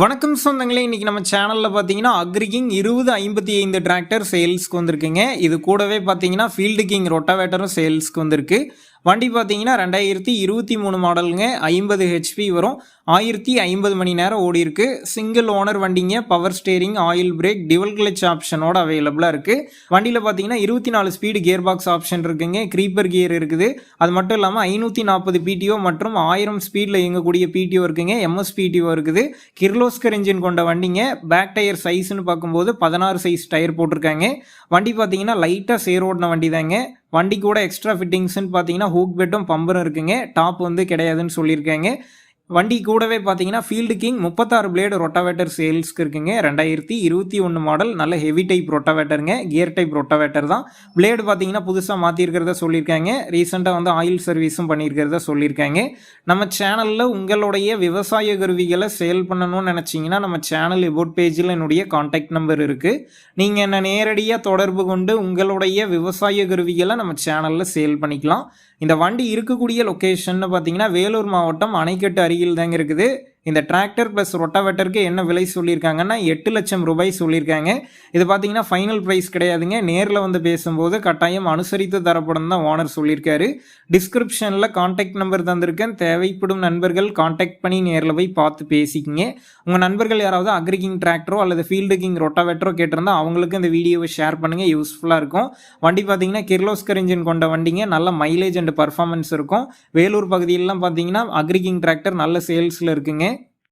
வணக்கம் சொந்தங்களே இன்றைக்கி நம்ம சேனலில் பார்த்தீங்கன்னா அக்ரிகிங் இருபது ஐம்பத்தி ஐந்து டிராக்டர் சேல்ஸ்க்கு வந்திருக்குங்க. இது கூடவே பார்த்தீங்கன்னா ஃபீல்டு கிங் ரொட்டாவேட்டரும் சேல்ஸ்க்கு வந்திருக்கு. வண்டி பார்த்தீங்கன்னா ரெண்டாயிரத்தி இருபத்தி மூணு மாடலுங்க ஐம்பது ஹெச்பி வரும். ஆயிரத்தி ஐம்பது மணி நேரம் ஓடி இருக்கு. சிங்கிள் ஓனர் வண்டிங்க. Power steering oil brake dual clutch ஆப்ஷனோட அவைலபிளாக இருக்குது வண்டியில் பார்த்தீங்கன்னா இருபத்தி நாலு ஸ்பீடு கியர் பாக்ஸ் ஆப்ஷன் இருக்குங்க. க்ரீப்பர் கியர் இருக்குது. அது மட்டும் இல்லாமல் ஐநூற்றி நாற்பது பிடிஓ மற்றும் ஆயிரம் ஸ்பீடில் இயங்கக்கூடிய பிடிஓ இருக்குங்க. எம்எஸ் பிடிஓ இருக்குது. கிர்லோஸ்கர் இன்ஜின் கொண்ட வண்டிங்க. பேக் டயர் சைஸ்னு பார்க்கும்போது பதினாறு சைஸ் டயர் போட்டிருக்காங்க. வண்டி பார்த்தீங்கன்னா லைட்டாக சேர் ஓடின வண்டி தாங்க. வண்டி கூட எக்ஸ்ட்ரா ஃபிட்டிங்ஸ்னு பார்த்தீங்கன்னா ஹூக் பெட்டும் பம்பரும் இருக்குங்க. டாப் வந்து கிடையாதுன்னு சொல்லியிருக்காங்க. வண்டி கூடவே பார்த்தீங்கன்னா ஃபீல்டு கிங் முப்பத்தாறு பிளேடு ரொட்டாவேட்டர் சேல்ஸ்க்கு இருக்குங்க. ரெண்டாயிரத்தி இருபத்தி ஒன்று மாடல் நல்ல ஹெவி டைப் ரொட்டாவேட்டருங்க கியர் டைப் ரொட்டாவேட்டர் தான். பிளேடு பார்த்தீங்கன்னா புதுசாக மாற்றிருக்கிறத சொல்லியிருக்காங்க. ரீசெண்டாக வந்து ஆயில் சர்வீஸும் பண்ணியிருக்கிறத சொல்லியிருக்காங்க. நம்ம சேனலில் உங்களுடைய விவசாய கருவிகளை சேல் பண்ணணும்னு நினச்சிங்கன்னா நம்ம சேனல் எபோட் பேஜில் என்னுடைய காண்டாக்ட் நம்பர் இருக்குது நீங்கள் என்னை நேரடியாக தொடர்பு கொண்டு உங்களுடைய விவசாய கருவிகளை நம்ம சேனலில் சேல் பண்ணிக்கலாம். இந்த வண்டி இருக்கக்கூடிய லொக்கேஷன்னு பார்த்தீங்கன்னா வேலூர் மாவட்டம் அணைக்கட்டு அருகில் தாங்க இருக்குது. இந்த டிராக்டர் ப்ளஸ் ரொட்டாவேட்டருக்கு என்ன விலை சொல்லியிருக்காங்கன்னா எட்டு லட்சம் ரூபாய் சொல்லியிருக்காங்க. இது பார்த்தீங்கன்னா ஃபைனல் ப்ரைஸ் கிடையாதுங்க. நேரில் வந்து பேசும்போது கட்டாயம் அனுசரித்து தரப்படும் தான் ஓனர் சொல்லியிருக்காரு. டிஸ்கிரிப்ஷனில் காண்டாக்ட் நம்பர் தந்திருக்கேன். தேவைப்படும் நண்பர்கள் காண்டாக்ட் பண்ணி நேரில் போய் பார்த்து பேசிக்கிங்க. உங்கள் நண்பர்கள் யாராவது அக்ரிகிங் டிராக்டரோ அல்லது ஃபீல்டு கிங் ரொட்டாவேட்டரோ கேட்டிருந்தா அவங்களுக்கு இந்த வீடியோவை ஷேர் பண்ணுங்கள் யூஸ்ஃபுல்லாக இருக்கும். வண்டி பார்த்தீங்கன்னா கிர்லோஸ்கர் இன்ஜின் கொண்ட வண்டிங்க. நல்ல மைலேஜ் அண்ட் பர்ஃபார்மன்ஸ் இருக்கும். வேலூர் பகுதியிலலாம் பார்த்தீங்கன்னா அக்ரிகிங் டிராக்டர் நல்ல சேல்ஸில் இருக்குங்க.